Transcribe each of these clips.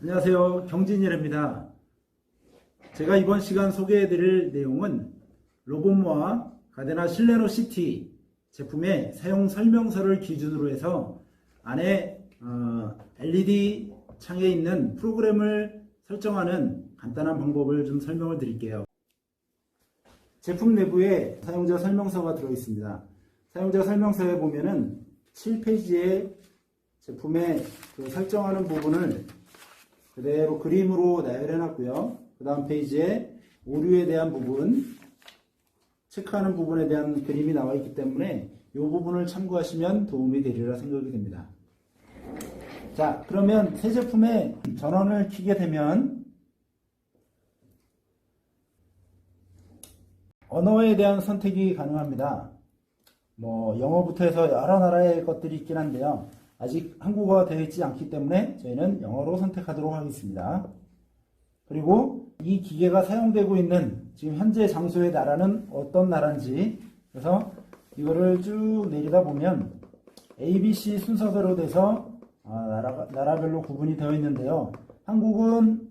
안녕하세요. 경진일입니다. 제가 이번 시간 소개해드릴 내용은 로봇모아 가데나 실레노 시티 제품의 사용 설명서를 기준으로 해서 안에 어, LED 창에 있는 프로그램을 설정하는 간단한 방법을 좀 설명을 드릴게요. 제품 내부에 사용자 설명서가 들어 있습니다. 사용자 설명서에 보면은 7페이지에 제품의 그 설정하는 부분을 그대로 그림으로 나열해 놨고요. 그 다음 페이지에 오류에 대한 부분, 체크하는 부분에 대한 그림이 나와 있기 때문에 이 부분을 참고하시면 도움이 되리라 생각이 됩니다. 자, 그러면 새 제품의 전원을 켜게 되면 언어에 대한 선택이 가능합니다. 뭐 영어부터 해서 여러 나라의 것들이 있긴 한데요. 아직 한국어가 되어 있지 않기 때문에 저희는 영어로 선택하도록 하겠습니다. 그리고 이 기계가 사용되고 있는 지금 현재 장소의 나라는 어떤 나라인지 그래서 이거를 쭉 내리다 보면 ABC 순서대로 돼서 아, 나라, 나라별로 구분이 되어 있는데요. 한국은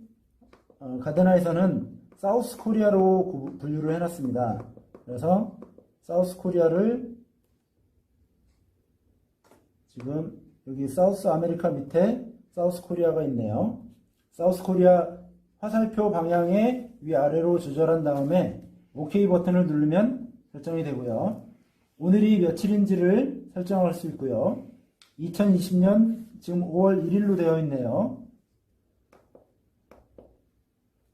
어, 가데나에서는 사우스 코리아로 구- 분류를 해놨습니다. 그래서 사우스 코리아를 지금 여기 사우스 아메리카 밑에 사우스 코리아가 있네요. 사우스 코리아 화살표 방향의 위아래로 조절한 다음에 OK 버튼을 누르면 설정이 되고요. 오늘이 며칠인지를 설정할 수 있고요. 2020년 지금 5월 1일로 되어 있네요.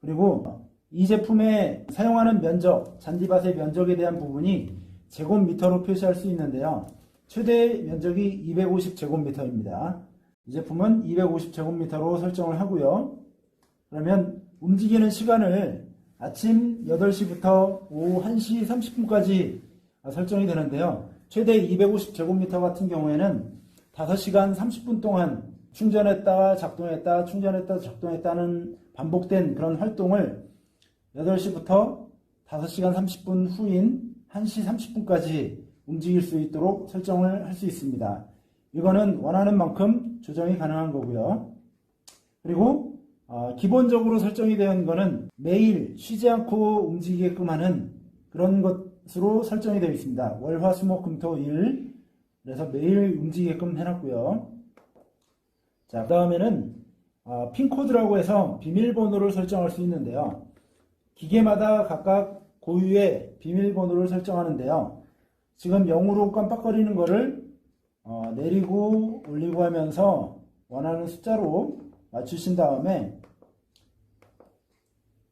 그리고 이 제품에 사용하는 면적, 잔디밭의 면적에 대한 부분이 제곱미터로 표시할 수 있는데요. 최대 면적이 250제곱미터입니다. 이 제품은 250제곱미터로 설정을 하고요. 그러면 움직이는 시간을 아침 8시부터 오후 1시 30분까지 설정이 되는데요. 최대 250제곱미터 같은 경우에는 5시간 30분 동안 충전했다가 작동했다, 충전했다, 작동했다는 반복된 그런 활동을 8시부터 5시간 30분 후인 1시 30분까지 움직일 수 있도록 설정을 할 수 있습니다. 이거는 원하는 만큼 조정이 가능한 거고요. 그리고 어, 기본적으로 설정이 되는 거는 매일 쉬지 않고 움직이게끔 하는 그런 것으로 설정이 되어 있습니다. 월, 화, 수, 목, 금, 토, 일 그래서 매일 움직이게끔 해놨고요. 자, 그 다음에는 어, 핀코드라고 해서 비밀번호를 설정할 수 있는데요. 기계마다 각각 고유의 비밀번호를 설정하는데요. 지금 0으로 깜빡거리는 거를 어, 내리고 올리고 하면서 원하는 숫자로 맞추신 다음에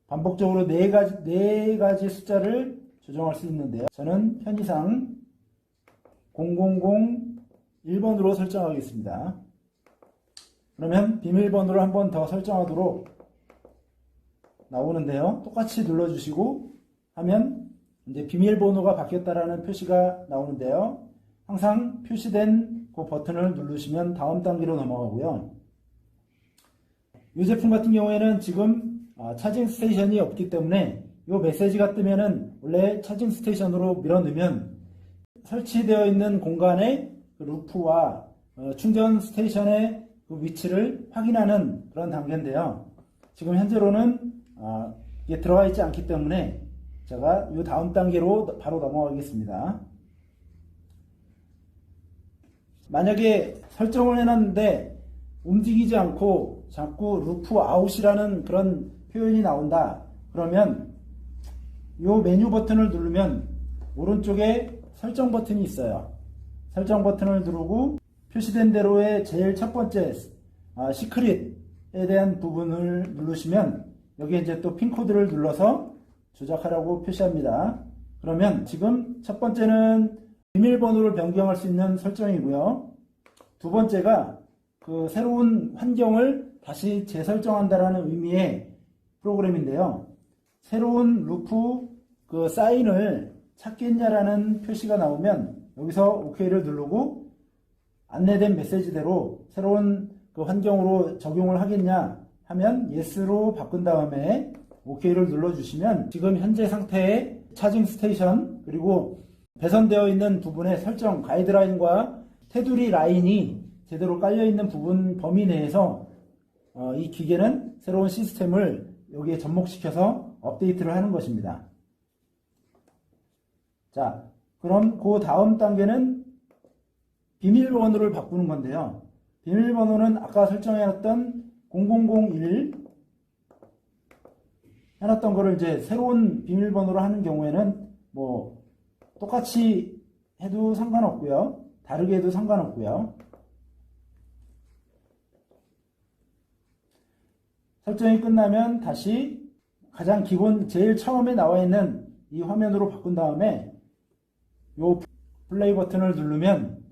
반복적으로 네 가지, 네 가지 숫자를 조정할 수 있는데요. 저는 편의상 000 1번으로 설정하겠습니다. 그러면 비밀번호를 한 번 더 설정하도록 나오는데요. 똑같이 눌러주시고 하면 이제 비밀번호가 바뀌었다라는 표시가 나오는데요. 항상 표시된 그 버튼을 누르시면 다음 단계로 넘어가고요. 이 제품 같은 경우에는 지금 아, 차징 스테이션이 없기 때문에 이 메시지가 뜨면은 원래 차징 스테이션으로 밀어넣으면 설치되어 있는 공간의 그 루프와 어, 충전 스테이션의 그 위치를 확인하는 그런 단계인데요. 지금 현재로는 아, 이게 들어가 있지 않기 때문에 제가 이 다음 단계로 바로 넘어가겠습니다. 만약에 설정을 해놨는데 움직이지 않고 자꾸 루프 아웃이라는 그런 표현이 나온다. 그러면 이 메뉴 버튼을 누르면 오른쪽에 설정 버튼이 있어요. 설정 버튼을 누르고 표시된 대로의 제일 첫 번째 아, 시크릿에 대한 부분을 누르시면 여기 이제 또 핀 코드를 눌러서 조작하라고 표시합니다. 그러면 지금 첫 번째는 비밀번호를 변경할 수 있는 설정이고요. 두 번째가 그 새로운 환경을 다시 재설정한다라는 의미의 프로그램인데요. 새로운 루프 그 사인을 찾겠냐라는 표시가 나오면 여기서 OK를 누르고 안내된 메시지대로 새로운 그 환경으로 적용을 하겠냐 하면 yes로 바꾼 다음에 OK를 눌러주시면 지금 현재 상태의 차징 스테이션 그리고 배선되어 있는 부분의 설정 가이드라인과 테두리 라인이 제대로 깔려 있는 부분 범위 내에서 어, 이 기계는 새로운 시스템을 여기에 접목시켜서 업데이트를 하는 것입니다. 자, 그럼 그 다음 단계는 비밀번호를 바꾸는 건데요. 비밀번호는 아까 설정해놨던 0001 해놨던 거를 이제 새로운 비밀번호로 하는 경우에는 뭐 똑같이 해도 상관없고요. 다르게 해도 상관없고요. 설정이 끝나면 다시 가장 기본 제일 처음에 나와 있는 이 화면으로 바꾼 다음에 요 플레이 버튼을 누르면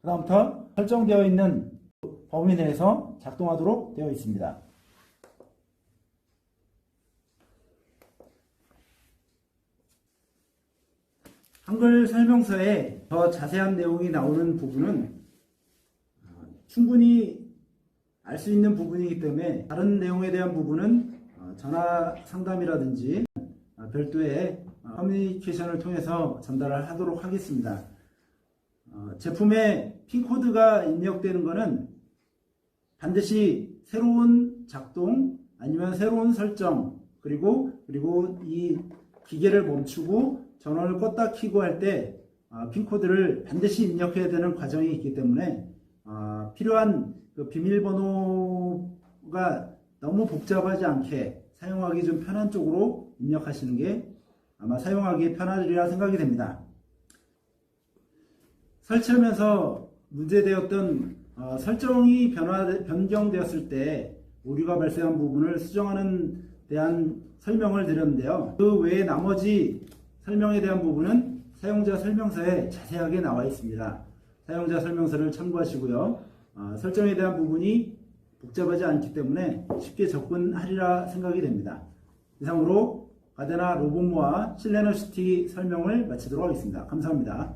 그다음부터 설정되어 있는 범위 내에서 작동하도록 되어 있습니다. 한글 설명서에 더 자세한 내용이 나오는 부분은 어, 충분히 알 수 있는 부분이기 때문에 다른 내용에 대한 부분은 어, 전화 상담이라든지 어, 별도의 어, 커뮤니케이션을 통해서 전달을 하도록 하겠습니다. 어, 제품에 핀코드가 입력되는 것은 반드시 새로운 작동 아니면 새로운 설정 그리고 그리고 이 기계를 멈추고 전원을 껐다 켜고 할때 어, 핀코드를 반드시 입력해야 되는 과정이 있기 때문에 어, 필요한 그 비밀번호가 너무 복잡하지 않게 사용하기 좀 편한 쪽으로 입력하시는 게 아마 사용하기 편하리라 생각이 됩니다. 설치하면서 문제되었던 어, 설정이 변화 변경되었을 때 오류가 발생한 부분을 수정하는 대한 설명을 드렸는데요. 그 외에 나머지 설명에 대한 부분은 사용자 설명서에 자세하게 나와 있습니다. 사용자 설명서를 참고하시고요. 어, 설정에 대한 부분이 복잡하지 않기 때문에 쉽게 접근하리라 생각이 됩니다. 이상으로 가데나 로봇모아 실내너시티 설명을 마치도록 하겠습니다. 감사합니다.